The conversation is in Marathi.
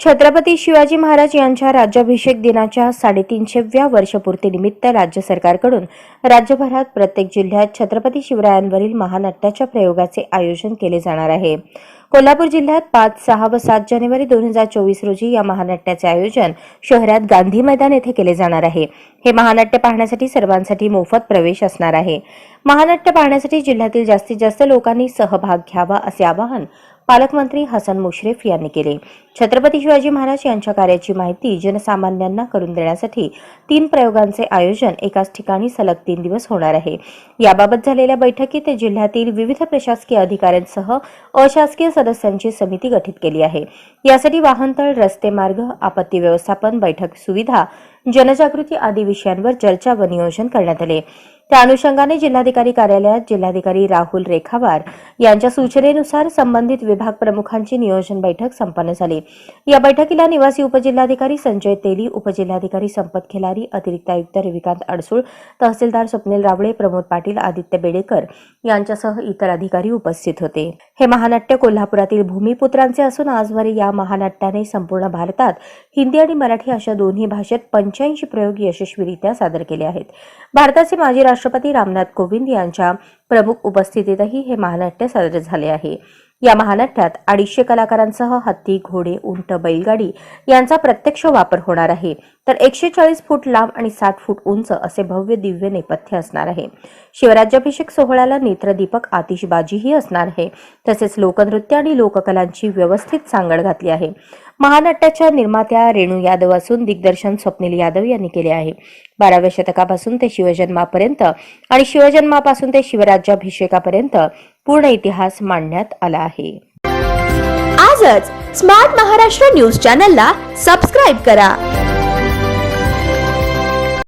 छत्रपती शिवाजी महाराज यांच्या राज्याभिषेक दिनाच्या साडेतीनशेव्या वर्षपूर्तीनिमित्त राज्य सरकारकडून राज्यभरात प्रत्येक जिल्ह्यात छत्रपती शिवरायांवरील महानाट्याच्या प्रयोगाचे आयोजन केले जाणार आहे. कोल्हापूर जिल्ह्यात पाच सहा व सात जानेवारी दोन हजार चोवीस रोजी या महानाट्याचे आयोजन शहरात गांधी मैदान येथे केले जाणार आहे. हे महानाट्य पाहण्यासाठी सर्वांसाठी मोफत प्रवेश असणार आहे. महानाट्य पाहण्यासाठी जिल्ह्यातील जास्तीत जास्त लोकांनी सहभाग घ्यावा असे आवाहन पालकमंत्री हसन मुश्रीफ यांनी केले. छत्रपती शिवाजी महाराज यांच्या कार्याची माहिती जनसामान्यांना करून देण्यासाठी तीन प्रयोगांचे आयोजन एकाच ठिकाणी सलग तीन दिवस होणार आहे. याबाबत झालेल्या बैठकीत जिल्ह्यातील विविध प्रशासकीय अधिकाऱ्यांसह अशासकीय सदस्यांची समिती गठीत केली आहे. यासाठी वाहनतळ रस्ते मार्ग आपत्ती व्यवस्थापन बैठक सुविधा जनजागृती आदी विषयांवर चर्चा व नियोजन करण्यात आले. त्या अनुषंगाने जिल्हाधिकारी कार्यालयात जिल्हाधिकारी राहुल रेखावार यांच्या सूचनेनुसार संबंधित विभाग प्रमुखांची नियोजन बैठक संपन्न झाली. या बैठकीला निवासी उपजिल्हाधिकारी संजय तेली उपजिल्हाधिकारी संपत खेलारी अतिरिक्त आयुक्त रविकांत अडसूळ तहसीलदार स्वप्नील रावळे प्रमोद पाटील आदित्य बेडेकर यांच्यासह इतर अधिकारी उपस्थित होते. हे महानाट्य कोल्हापुरातील भूमिपुत्रांचे असून आजवर या महानाट्याने संपूर्ण भारतात हिंदी आणि मराठी अशा दोन्ही भाषेत पंच्याऐंशी प्रयोग यशस्वीरित्या सादर केले आहेत. भारताचे माजी राष्ट्रपती रामनाथ कोविंद यांच्या प्रमुख उपस्थितीतही हे महानाट्य सादर झाले आहे. या महानाट्यात अडीचशे कलाकारांसह हत्ती घोडे उंट बैलगाडी यांचा प्रत्यक्ष वापर होणार आहे. तर एकशे चाळीस फूट लांब आणि सात फूट उंच असे भव्य दिव्य नेपथ्य असणार आहे. शिवराज्याभिषेक सोहळ्याला नेत्रदीपक आतिषबाजीही असणार आहे. तसेच लोकनृत्य आणि लोककलांची व्यवस्थित सांगड घातली आहे. महानाट्याच्या निर्मात्या रेणू यादव असून दिग्दर्शन स्वप्नील यादव यांनी केले आहे. बाराव्या शतकापासून ते शिवजन्मापर्यंत आणि शिवजन्मापासून ते शिवराज्याभिषेकापर्यंत पूर्ण इतिहास मांडण्यात आला आहे. आजच स्मार्ट महाराष्ट्र न्यूज चॅनलला सबस्क्राईब करा.